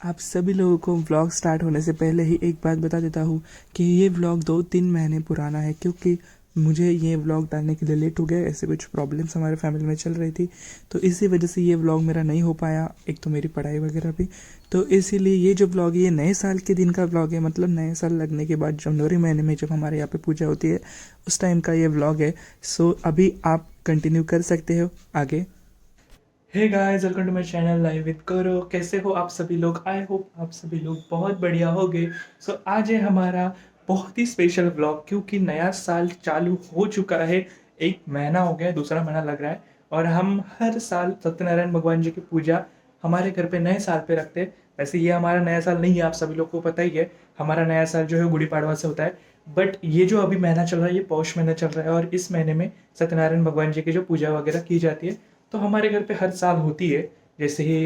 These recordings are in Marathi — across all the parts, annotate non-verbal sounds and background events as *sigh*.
आप सभी लोगों को व्लॉग स्टार्ट होने से पहले ही एक बात बता देता हूँ कि ये व्लॉग दो तीन महीने पुराना है, क्योंकि मुझे ये व्लॉग डालने के लिए लेट हो गया, ऐसे कुछ प्रॉब्लम्स हमारे फैमिली में चल रही थी। तो इसी वजह से ये व्लॉग मेरा नहीं हो पाया, एक तो मेरी पढ़ाई वगैरह भी। तो इसीलिए ये जो व्लॉग है ये नए साल के दिन का व्लॉग है मतलब नए साल लगने के बाद, जनवरी महीने में जब हमारे यहाँ पे पूजा होती है, उस टाइम का ये व्लॉग है। सो अभी आप कंटिन्यू कर सकते हो, आगे hey guys welcome to my channel live with करो कैसे हो आप सभी लोग? आई होप आप सभी लोग बहुत बढ़िया हो गए सो so, आज है हमारा बहुत ही स्पेशल ब्लॉग क्योंकि नया साल चालू हो चुका है। एक महीना हो गया दूसरा महीना लग रहा है। और हम हर साल सत्यनारायण भगवान जी की पूजा हमारे घर पे नए साल पे रखते हैं। वैसे ये हमारा नया साल नहीं है आप सभी लोग को पता ही है। हमारा नया साल जो है गुड़ी पाड़वा से होता है। बट ये जो अभी महीना चल रहा है ये पौष महीना चल रहा है। और इस महीने में सत्यनारायण भगवान जी की जो पूजा वगैरह की जाती है तो हमारे घर पे हर साल होती है। जैसे ही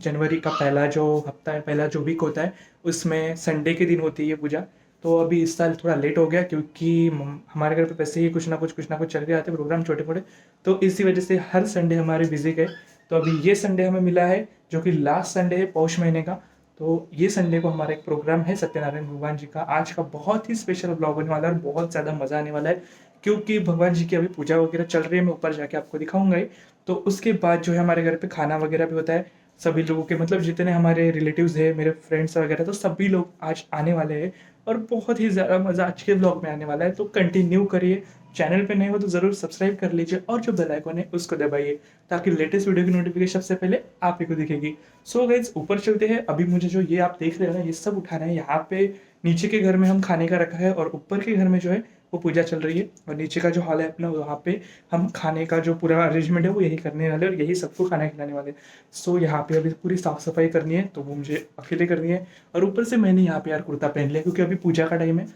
जनवरी का पहला जो हफ़्ता है, पहला जो वीक होता है, उसमें संडे के दिन होती है ये पूजा। तो अभी इस साल थोड़ा लेट हो गया क्योंकि हमारे घर पे वैसे ही कुछ ना कुछ कुछ ना कुछ चल रहे आते प्रोग्राम छोटे मोटे तो इसी वजह से हर संडे हमारे बिज़ी गए। तो अभी ये संडे हमें मिला है, जो कि लास्ट संडे है, पौष महीने का। तो ये संडे को हमारा एक प्रोग्राम है, सत्यनारायण भगवान जी का। आज का बहुत ही स्पेशल ब्लॉग होने वाला है और बहुत ज़्यादा मज़ा आने वाला है। क्योंकि भगवान जी की अभी पूजा वगैरह चल रही है, मैं ऊपर जाके आपको दिखाऊँगा ही। तो उसके बाद जो है हमारे घर पे खाना वगैरह भी होता है, सभी लोगों के मतलब जितने हमारे रिलेटिव्स हैं, मेरे फ्रेंड्स वगैरह तो सभी लोग आज आने वाले हैं और बहुत ही ज़्यादा मज़ा आज के ब्लॉग में आने वाला है। तो कंटिन्यू करिए चैनल पे नए हो तो ज़रूर सब्सक्राइब कर लीजिए और जो बेल आइकन है, उसको दबाइए, ताकि लेटेस्ट वीडियो की नोटिफिकेशन सबसे पहले आप ही को दिखेगी। सो गाइज़ ऊपर चलते हैं। अभी मुझे जो ये आप देख रहे हो ना, ये सब उठाना है। यहाँ पे नीचे के घर में हम खाने का रखा है और ऊपर के घर में जो है वो पूजा चल रही है और नीचे का जो हॉल है अपना, वहाँ पे हम खाने का जो पूरा अरेंजमेंट है वो यही करने वाले और यही सबको खाना खिलाने वाले सो यहाँ पे अभी पूरी साफ़ सफ़ाई करनी है तो वो मुझे अकेले करनी है और ऊपर से मैंने यहाँ पे यार कुर्ता पहन लिया क्योंकि अभी पूजा का टाइम है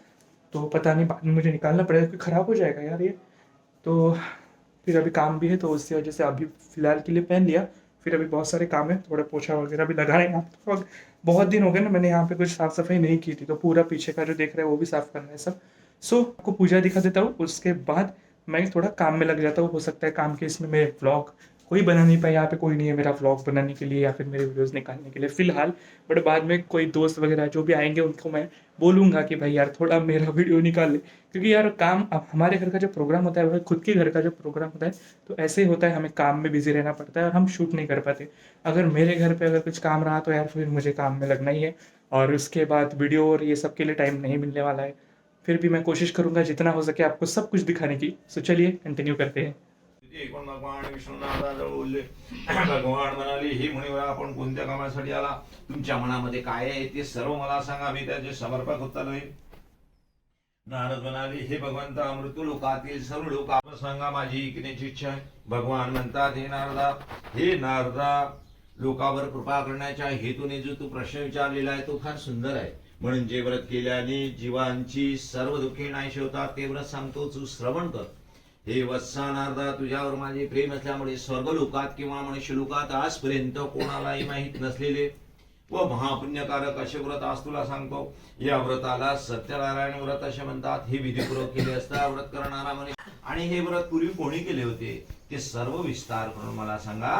तो पता नहीं बाद में मुझे निकालना पड़ेगा क्योंकि ख़राब हो जाएगा यार ये। तो फिर अभी काम भी है तो उसकी वजह से अभी फ़िलहाल के लिए पहन लिया। फिर अभी बहुत सारे काम है, थोड़ा पोछा वगैरह भी लगाना है। तो बहुत दिन हो गए ना मैंने यहाँ पे कुछ साफ़ सफ़ाई नहीं की थी तो पूरा पीछे का जो देख रहे हैं वो भी साफ़ करना है सब। सो so, आपको पूजा दिखा देता हूँ उसके बाद मैं थोड़ा काम में लग जाता हूँ। हो सकता है काम के इसमें मेरे व्लॉग कोई बना नहीं पाया यहाँ पे कोई नहीं है मेरा व्लॉग बनाने के लिए या फिर मेरे वीडियोस निकालने के लिए फ़िलहाल। बट बाद में कोई दोस्त वगैरह जो भी आएँगे उनको मैं बोलूँगा कि भाई यार थोड़ा मेरा वीडियो निकाल ले। क्योंकि यार काम अब हमारे घर का जो प्रोग्राम होता है वह खुद के घर का जो प्रोग्राम होता है तो ऐसे ही होता है हमें काम में बिज़ी रहना पड़ता है और हम शूट नहीं कर पाते। अगर मेरे घर पर अगर कुछ काम रहा तो यार फिर मुझे काम में लगना ही है और उसके बाद वीडियो और ये सब के लिए टाइम नहीं मिलने वाला है। फिर भी मैं कोशिश करूंगा जितना हो सके आपको सब कुछ दिखाने की। सो चलिए कंटिन्यू करते हैं। कोण भगवान बोलले भगवान म्हणाले हे मुनिवर आपण कोणत्या कामासाठी आला? तुमच्या मनामध्ये काय आहे? ते सर्व मला सांगा. मी त्याचे समर्पक उत्तर देईन. नारद म्हणाले हे भगवंता अमृत लोकातील सर्व लोक आपण सांगा माझी ऐकण्याची इच्छा आहे. भगवान म्हणतात हे नारदा हे नारदा लोकावर कृपा करण्याच्या हेतूने जो तू प्रश्न विचारलेला आहे तो फार सुंदर आहे. म्हणून जे व्रत केल्याने जीवांची सर्व दुःखे नाहीशी होतात ते व्रत सांगतो तू श्रवण कर. हे वत्सानार्दा तुझ्यावर माझे प्रेम असल्यामुळे स्वर्गलोकात किंवा मनुष्यलोकात आजपर्यंत कोणालाही माहीत नसलेले व महापुण्यकारक असे व्रत आज तुला सांगतो. या व्रताला सत्यनारायण व्रत असे म्हणतात. हे विधीपूर्वक केले असता व्रत करणारा मनुष्य आणि हे व्रत पूर्वी कोणी केले होते? ते सर्व विस्तार करून मला सांगा.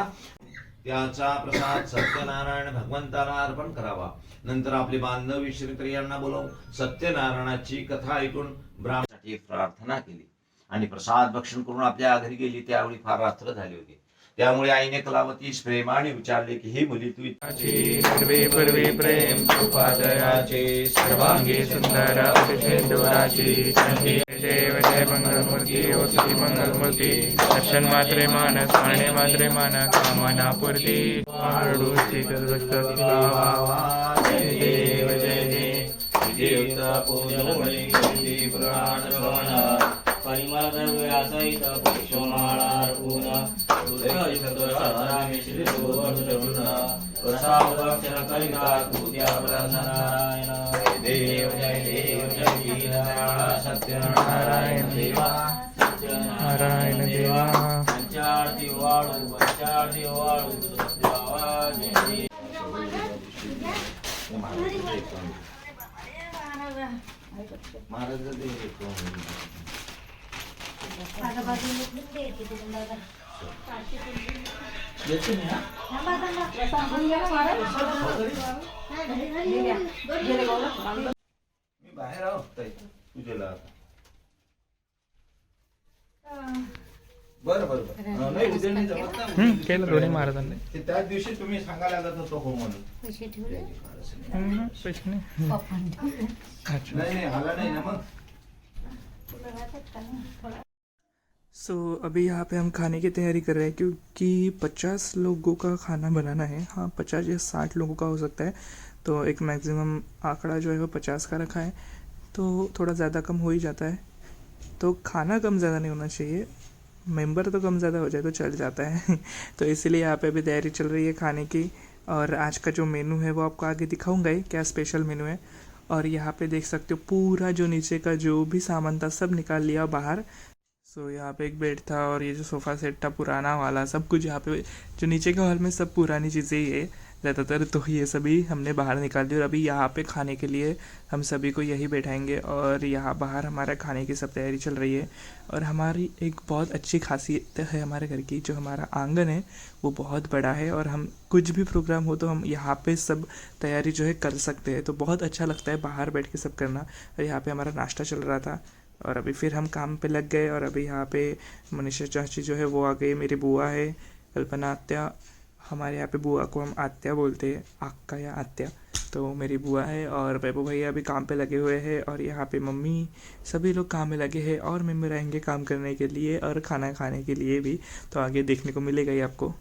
त्याचा प्रसाद सत्यनारायण भगवंताला अर्पण करावा. नंतर आपले बांधव श्रीत्री यांना बोलवून सत्यनारायणाची कथा ऐकून ब्राह्मणाची प्रार्थना केली. आणि प्रसाद भक्षण करून आपल्या घरी गेली त्यावेळी फार रात्र झाली होती. त्यामुळे आईने कलावतीस प्रेमाने विचारले की हे मुली तू सर्वे पूर्वे प्रेम उपादयाचे सर्वांगी सुंदर अतिशेंदुराची देव जय मंगलमूर्ती ओसरी मंगलमूर्ती दर्शन मात्रे मानस पाणे मात्रे मान कामना पूर्ती पाडूची तद्वस्त देव जय देव देवता पूजोमणी पुराण श्रवण परिमल द्रव्यासहित पुष्पमाळार्पून हृदयरामी श्री प्रसादक्षर कलिका पूज्या नारायण देव जय देव जय दीनदयाळ सत्यनारायण देवा नारायण देवा पंचारती वाळू पंचारती वाळू देवा जय देव महाराज येते मी हा. मी बाहेर आहो ताई पूजेला आता. बरं बरं बरं. नाही उद्या नाही जमत ना हम्म, केलं दोन्ही महाराजांनी. ते त्याच दिवशी तुम्ही सांगायला लागत होतो हो म्हणून. पैसे ठेवले? हम्म, पैसे नाही. अच्छा. नाही नाही आला नाही ना मग. सो so, अभी यहाँ पे हम खाने की तैयारी कर रहे हैं क्योंकि पचास लोगों का खाना बनाना है। हाँ पचास या साठ लोगों का हो सकता है। तो एक मैक्सिमम आंकड़ा जो है वो पचास का रखा है। तो थोड़ा ज़्यादा कम हो ही जाता है। तो खाना कम ज़्यादा नहीं होना चाहिए। मेंबर तो कम ज़्यादा हो जाए तो चल जाता है। *laughs* तो इसीलिए यहाँ पे अभी तैयारी चल रही है खाने की। और आज का जो मेनू है वो आपको आगे दिखाऊँगा ही क्या स्पेशल मेनू है। और यहाँ पे देख सकते हो पूरा जो नीचे का जो भी सामान था सब निकाल लिया बाहर। सो so, यहाँ पे एक बेड था और ये जो सोफ़ा सेट था पुराना वाला सब कुछ यहाँ पे जो नीचे के हॉल में सब पुरानी चीज़ें ही है ज़्यादातर तो ये सभी हमने बाहर निकाल दिया और अभी यहाँ पे खाने के लिए हम सभी को यही बैठाएँगे और यहाँ बाहर हमारा खाने की सब तैयारी चल रही है और हमारी एक बहुत अच्छी खासियत है हमारे घर की जो हमारा आँगन है वो बहुत बड़ा है और हम कुछ भी प्रोग्राम हो तो हम यहाँ पे सब तैयारी जो है कर सकते हैं। तो बहुत अच्छा लगता है बाहर बैठ के सब करना और यहाँ पे हमारा नाश्ता चल रहा था। और अभी फिर हम काम पे लग गए और अभी यहाँ पे मनीषा चाची जो है वो आ गई, मेरी बुआ है, कल्पना आत्या। हमारे यहाँ पे बुआ को हम आत्या बोलते हैं, आक्का या आत्या। तो मेरी बुआ है और वैभव भैया अभी काम पे लगे हुए हैं और यहाँ पे मम्मी, सभी लोग काम में लगे हैं और मेंबर रहेंगे काम करने के लिए और खाना खाने के लिए भी। तो आगे देखने को मिलेगा ही आपको।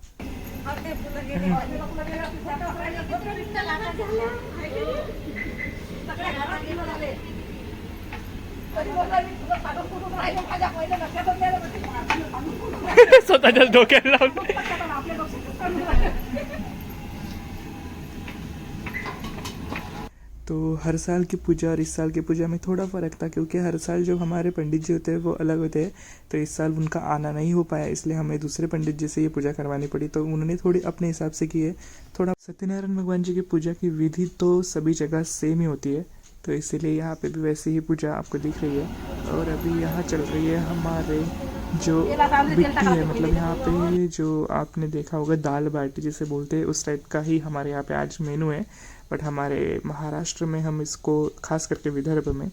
*laughs* डोक्याला तो हर साल की पूजा और इस साल की पूजा में थोड़ा फ़र्क था, क्योंकि हर साल जो हमारे पंडित जी होते हैं वो अलग होते हैं तो इस साल उनका आना नहीं हो पाया, इसलिए हमें दूसरे पंडित जी से ये पूजा करवानी पड़ी तो उन्होंने थोड़ी अपने हिसाब से की है। थोड़ा सत्यनारायण भगवान जी की पूजा की विधि तो सभी जगह सेम ही होती है तो इसीलिए यहाँ पे भी वैसे ही पूजा आपको दिख रही है। और अभी यहाँ चल रही है हमारे जो बिट्टी है मतलब यहाँ पे जो आपने देखा होगा दाल बाटी जिसे बोलते हैं उस टाइप का ही हमारे यहाँ पे आज मेनू है। बट हमारे महाराष्ट्र में हम इसको खास करके विदर्भ में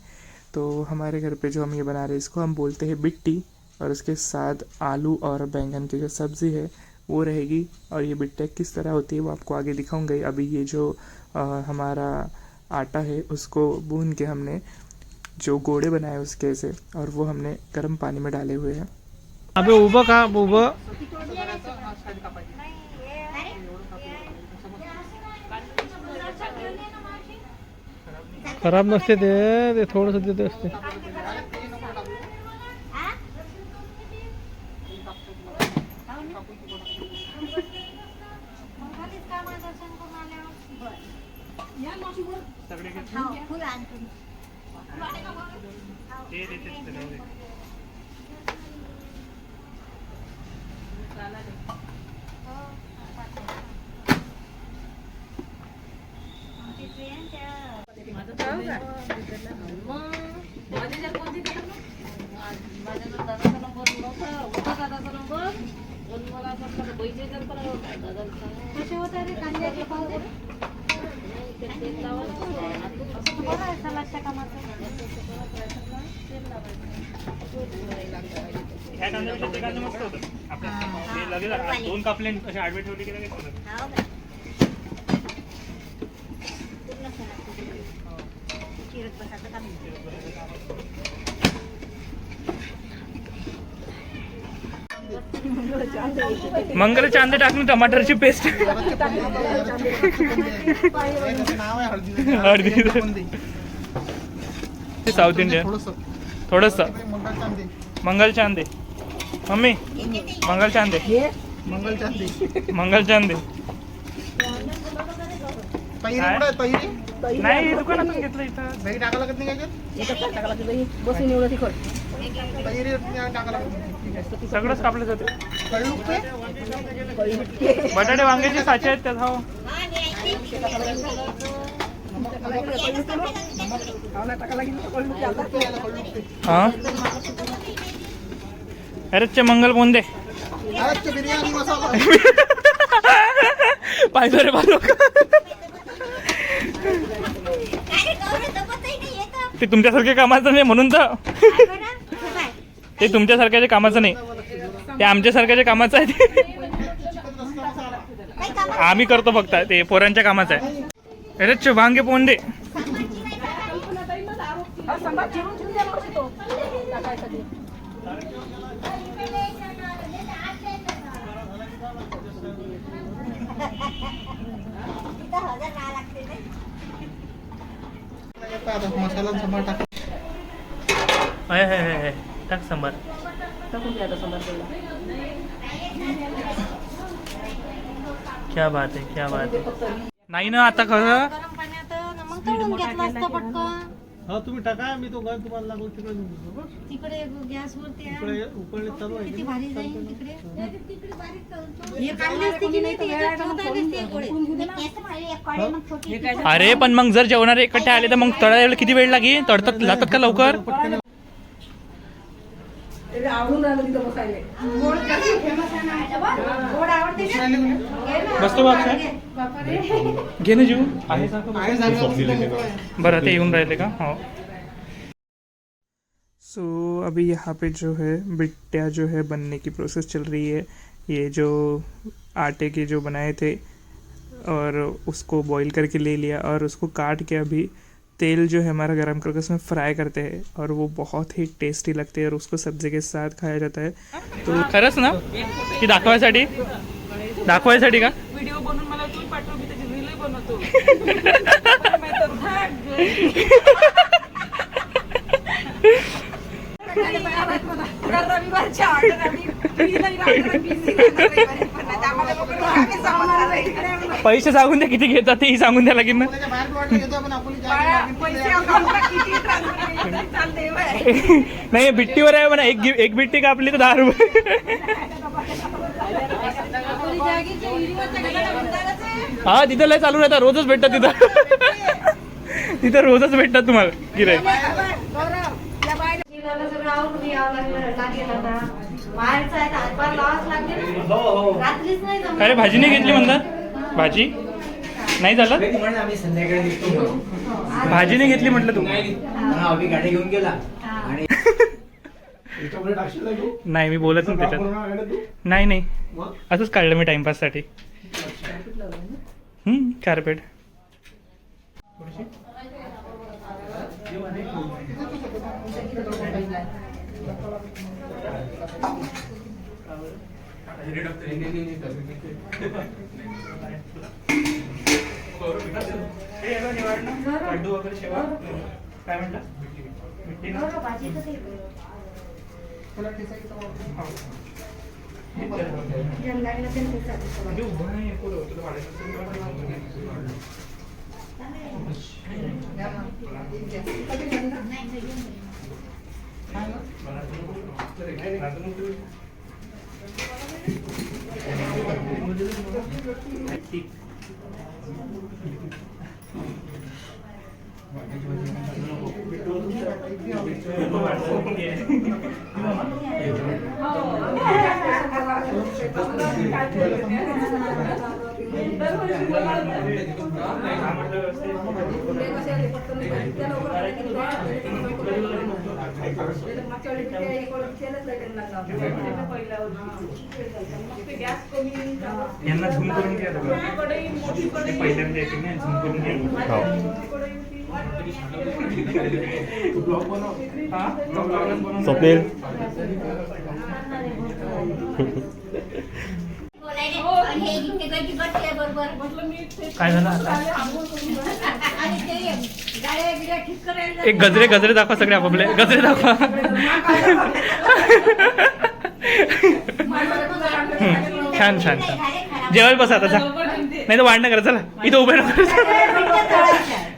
तो हमारे घर पे जो हम ये बना रहे हैं इसको हम बोलते हैं बिट्टी। और उसके साथ आलू और बैंगन की जो सब्ज़ी है वो रहेगी। और ये बिट्टे किस तरह होती है वो आपको आगे दिखाऊँगा। अभी ये जो अ, हमारा आटा है उसको भून के हमने जो गोड़े बनाए उसके से और वो हमने गर्म पानी में डाले हुए हैं। अबे उभं का उभं खराब नसते ते ते थोडंसं देत असते फुल आणतो कसे होते रे कांद्याचे पाव बरं सलादच्या कामाचं ह्या कांद्यापेक्षा ते कांदे मस्त होतं आपल्या लगेच दोन कापले असे आडवे ठेवले की लगेच होतं. चिरत बसायचं काम नाही. मंगल चांदे टाकून टमाटरची पेस्ट. हळदी. South Indian. थोडस. मंगल चांदे. मम्मी मंगल चांदे. मंगल चांदी. मंगल चांदे. नाही दुकानातून घेतलं इथं. दही टाका लागत नाही काय टाका लागत सगळंच कापलं जाते. बटाटे वांग्याचे साचे आहेत त्यात हो. हा? अरेचे मंगल बोंदे. *laughs* पाहिजे रे येतं. ते तुमच्यासारख्या कामाचं नाही म्हणून तर. ते तुमच्यासारख्याच्या कामाचं नाही. ते आमच्यासारख्याच्या कामाचं आहे ते. आम्ही करतो फक्त ते पोरांच्या कामाचं आहे. अरे ते. आता मसाला टाक आहे आहे आहे टाक सांबार क्या बात आहे क्या बात आहे. नाही ना आता खरं? गरम पाण्यात मग तळून घेतलं असतं पटकन. हा तुम्ही टाका मी तो गॅस तुम्हाला लागलो तिकडे? तिकडे गॅसवर त्या उकळे उकळले चालू आहे किती भारी जाईल तिकडे. हे. काढली असती की नाही ती याच्यात ठेवता आली असती एक गोळी. अरे पण मग जर जेवणारे इकट्ठे आले तर मग तळायला किती वेळ लागेल? तळतात जातात का लवकर? घे ना जीव बरं ते येऊन राहिले का हो सो अभी यहाँ पे जो है बिट्टिया जो है बनने की प्रोसेस चल रही है। ये जो आटे के जो बनाए थे और उसको बॉईल करके ले लिया और उसको काट के अभी तेल जो है हमारा गरम करके उसमें फ्राई करते हैं और वो बहुत ही टेस्टी लगते हैं और उसको सब्जी के साथ खाया जाता है। तो खरंच ना? की दाखवायसाठी? दाखवायसाठी का? व्हिडिओ बनवून मला तू पाठव मी त्याची रील बनवतो. रविवारच्या ऑर्डर आम्ही पैसे सांगून द्या किती घेतात तेही सांगून द्या लागेल. ना नाही बिट्टीवर आहे म्हणा एक एक बिट्टी कापली तर दहा रुपये. हा तिथं लय चालू राहतात रोजच भेटतात तिथं. तिथं रोजच भेटतात तुम्हाला गिराय नाही जमत. अरे भाजी नाही घेतली म्हणतात भाजी? नाही झालं? भाजी नाही घेतली म्हटलं तू? हा, आम्ही गाडी घेऊन गेला. आणि नाही मी बोलत नाही त्याच्यात. नाही नाही. असंच काढलं मी टाइमपाससाठी. हम्म कार्पेट काय. म्हणजे उभं नाही आहे पुढं, यांना झूम करून घ्या पहिल्यांदा येते ना झूम करून घ्या. हा? ब्लॉगच बनवून बोलायले. आणि हे इथे कधी बसले बरोबर. काय झालं आता आणि ते गाड्या बिड्या ठीक करायला एक गजरे गजरे दाखवा सगळे आपापले. गजरे दाखवा. छान छान छान. जेवायला बसा आता नाही तर वाढणं करा चला. इथं उभे राहा.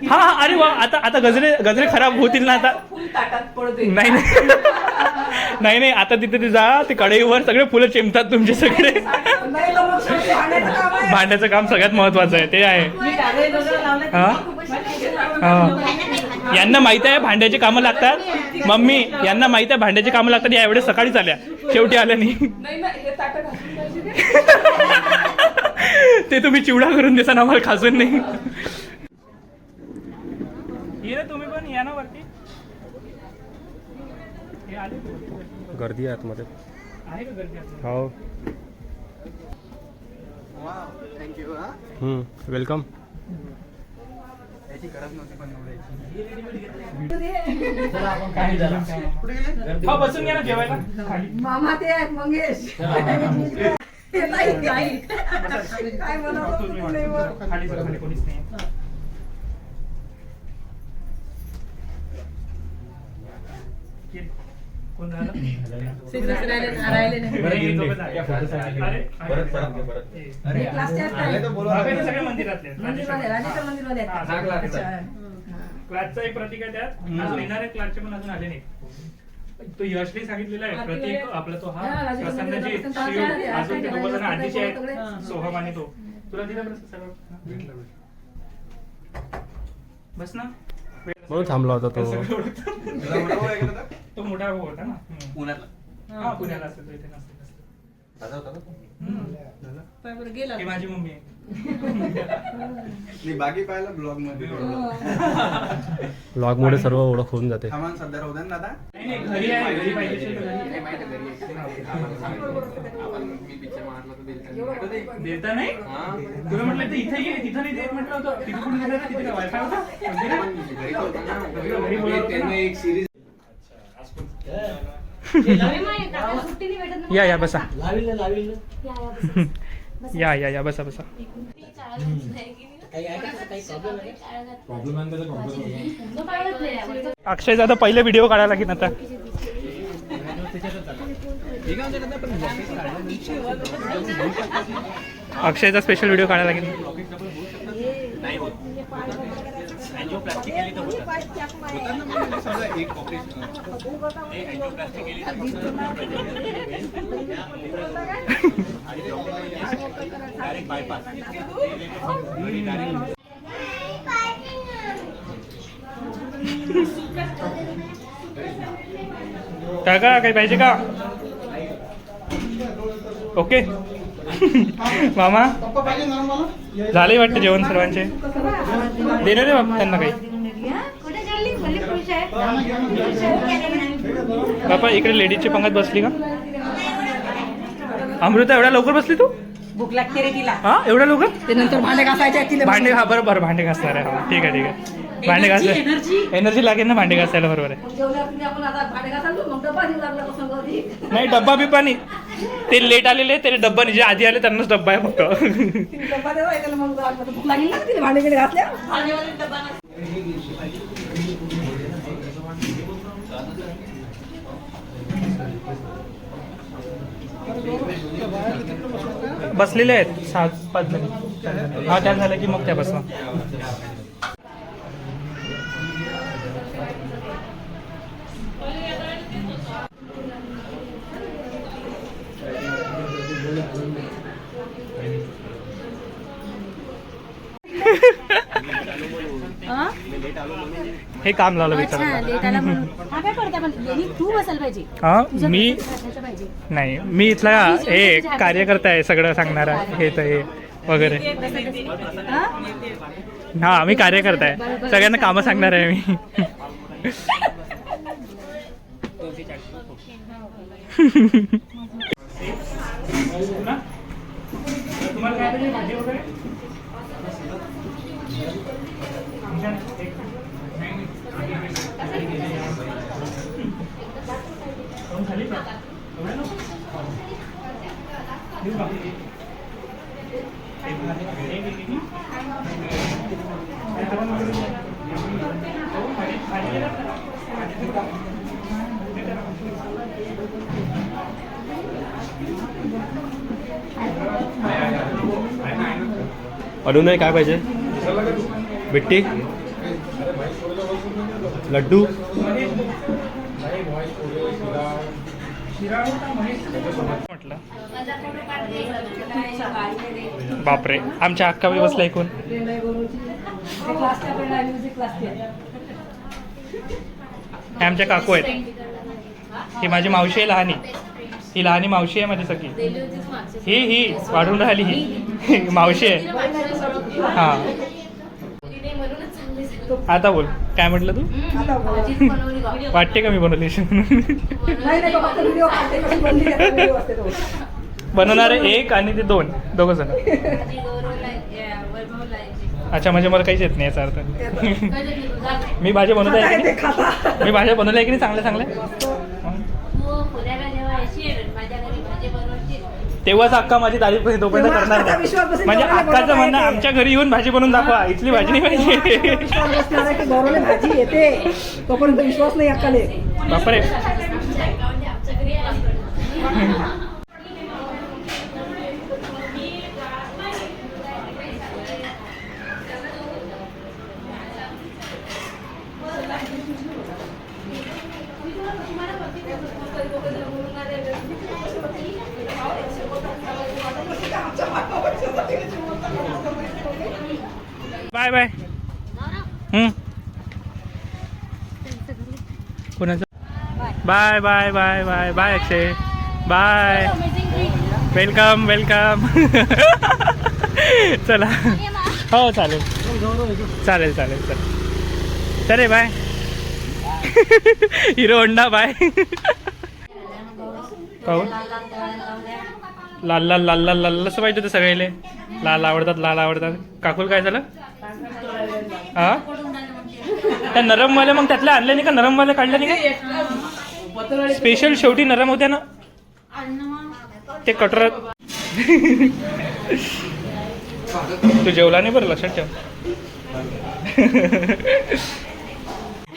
हा हा अरे वा आता आता गजरे गजरे खराब होतील ना आता. नाही नाही. नाही आता तिथे ते जा ते कढईवर सगळे फुलं चिमतात तुमचे सगळे. भांड्याचं काम सगळ्यात महत्वाचं आहे ते आहे. हा? हा. यांना माहीत आहे भांड्याची कामं लागतात. मम्मी यांना माहीत आहे भांड्याची कामं लागतात या एवढे सकाळीच आल्या. शेवटी आल्या नाही. हे. ते. तुम्ही चिवडा करून देता ना मला खाजून नाही. ये तुम्ही पण या ना वरती. हे? गर्दी आहे आतमध्ये. आहे का हो हा हा बसून घ्या ना जेवायला. खाली. मामा ते आहेत मंगेश. काय. खाली बघा, खाली कोणीच नाही? कोण राहिलं? नाही, दोघं झाले. अरे, अरे. हे. बाकीचे सगळे मंदिरातले. हा, क्लासचा एक प्रतीक आहे त्यात. अजून येणारे क्लासचे पण अजून आले नाही तो यशने सांगितलेला आहे प्रतीक आपला तो हा प्रसन्नजी शिव अजून ते दोघं जण आधीचे आहेत सोहम आणि तो. तुला दिला बस ना. म्हणून थांबला होता तो. तो मोठा भाऊ होता ना. पुण्याला हा पुण्याला असतो तो इथे ही माझी मम्मी आहे. बाकी पाहिलं ब्लॉगमध्ये ब्लॉग मुळे सर्व ओळख होऊन जाते. सामान सध्या राहू द्या ना दादा. नाही नाही घरी आहे घरी पाहिजे. देता नाही? तुला म्हटलं इथे ये तिथं नाही देत म्हटलं होतं. तिथे कुठे गेलं तिथे काय वायफाय होता? मंदिरात? घरी बोलवलं होतं ना. सुट्टी नाही भेटत ना. या या बसा. या, या, बस. *laughs* या या या बसा बसा. अक्षय आता पहिले व्हिडिओ काढायला लागेल आता. अक्षयचा स्पेशल व्हिडिओ काढायला लागेल. काका काही पाहिजे का ओके *laughs* मामा? झाले वाटतं जेवण सर्वांचे? देणार रे बाप त्यांना काही. आहे बापा इकडे लेडीजची पंगत बसली का? अमृता एवढ्या लवकर बसली तू? भूक लागते रे तिला. हा एवढ्या लवकर? ते नंतर भांडे घासायचे भांडे हा बरं बरं भांडे घासणार आहे. ठीक आहे ठीक आहे. भांडे घास एनर्जी लागेल ना भांडे घासायला बरोबर आहे. नाही डब्बा बिब्बा नाही. ते लेट आलेले ते डब्बा नाही. जे आधी आले त्यांनाच डब्बा आहे फक्त बसलेले आहेत सहा पाच जण. हा त्या झालं की मग त्या बसवा हे? काम लावलं विचार काय पडते पण तू बसायला पाहिजे. हा मी नाही मी इथला हे कार्यकर्ता आहे सगळं सांगणारा हे तर हे वगैरे. हा? मी कार्यकर्ता आहे. सगळ्यांना कामं सांगणार आहे मी *laughs* *laughs* तुम्हाला काय पाहिजे भाजी वगैरे खाऊन झाली का एवढं नको? देऊ का? एक भाजी- एक- एक- एक- काय जेवण वगैरे नाही? हो, भाजी- भाजी देतात ना? भाजी देऊ का? देतात ना? अजून काय पाहिजे? बिट्टी लड्डू? म्हटलं. बापरे आमच्या अक्का बी बसला ऐकून. हे आमच्या काकू आहेत. ही माझी मावशी आहे लहानी. ही लहानी मावशी आहे माझी सगळी ही ही वाढून राहिली ही मावशी आहे. हा. आता बोल. काय म्हटलं तू? वाटते का मी बनवली? बनवणारे एक आणि ते दोन दोघ जण. अच्छा म्हणजे मला काहीच येत नाही याचा अर्थ. मी भाज्या बनवत आहे की नाही? मी भाज्या बनवल्या आहे की नाही? चांगल्या चांगल्या? तेव्हाच अक्का माझी तारीफ करेल तोपर्यंत करणार नाही. म्हणजे अक्काचं म्हणणं आमच्या घरी येऊन भाजी बनवून दाखवा इथली भाजी नाही पाहिजे. गौरवले भाजी येते तोपर्यंत विश्वास नाही अक्काले. बापरे बाय बाय हम्म. कोणाचं bye bye bye bye bye Akshay bye welcome welcome चला. हो चालेल. चालेल चालेल चल. चले बाय *laughs* हिरो होंडा बाय *laughs* पाहू. लाल लाल लाल लाल लाल असं पाहिजे होतं सगळेले लाल आवडतात लाल आवडतात. काकूल काय झालं? हा? त्या नरमवाले मग त्यातले आणले नाही का नरमवाले काढले नाही का? स्पेशल शेवटी नरम होत्या ना? ते कटर *laughs* तू जेवला नाही बरं लक्षात ठेव. *laughs*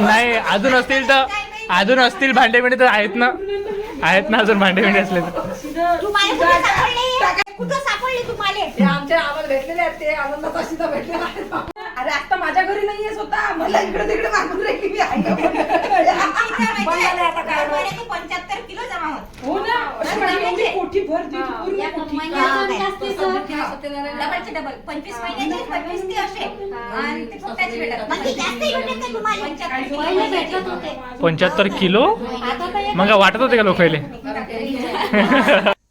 नाही अजून असतील तर अजून असतील भांडे बिंडे तर आहेत ना. आहेत ना अजून भांडे बिंडे असले तर. कुठं सापडले? तुम्हाला ते आमच्या आम्हाला भेटलेले आहेत ते आनंदात अशी तर भेटलेले आहेत. अरे आता माझ्या घरी नाहीये स्वतः. मला इकडे तिकडे मागून राहिली मी आई *laughs* आता काय पंच्याहत्तर किलो जमा होत हो ना कोठी भर दिली, डबल. पंचवीस महिन्याचे पंचवीस ते असे आणि ते पोटाचे भेटत जास्तही भेटत नाही तुम्हाला पंच्याहत्तर भेटत होते. पंच्याहत्तर किलो? मग वाटत होते का लोकायले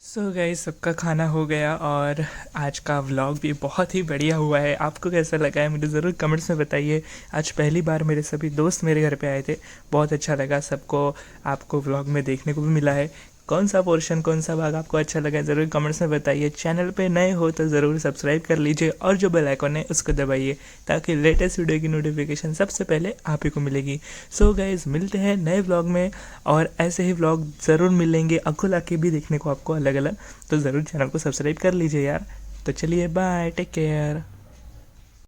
सो गई सबका खाना हो गया और आज का व्लॉग भी बहुत ही बढ़िया हुआ है। आपको कैसा लगा है मुझे ज़रूर कमेंट्स में बताइए। आज पहली बार मेरे सभी दोस्त मेरे घर पे आए थे। बहुत अच्छा लगा सबको। आपको व्लॉग में देखने को भी मिला है। कौन सा पोर्शन कौन सा भाग आपको अच्छा लगा ज़रूर कमेंट्स में बताइए। चैनल पे नए हो तो ज़रूर सब्सक्राइब कर लीजिए और जो बेल आइकन है, उसको दबाइए, ताकि लेटेस्ट वीडियो की नोटिफिकेशन सबसे पहले आप ही को मिलेगी। सो so गाइज़ मिलते हैं नए व्लॉग में, और ऐसे ही व्लॉग ज़रूर मिलेंगे, अकुल आके भी देखने को आपको अलग अलग तो ज़रूर चैनल को सब्सक्राइब कर लीजिए यार। तो चलिए बाय टेक केयर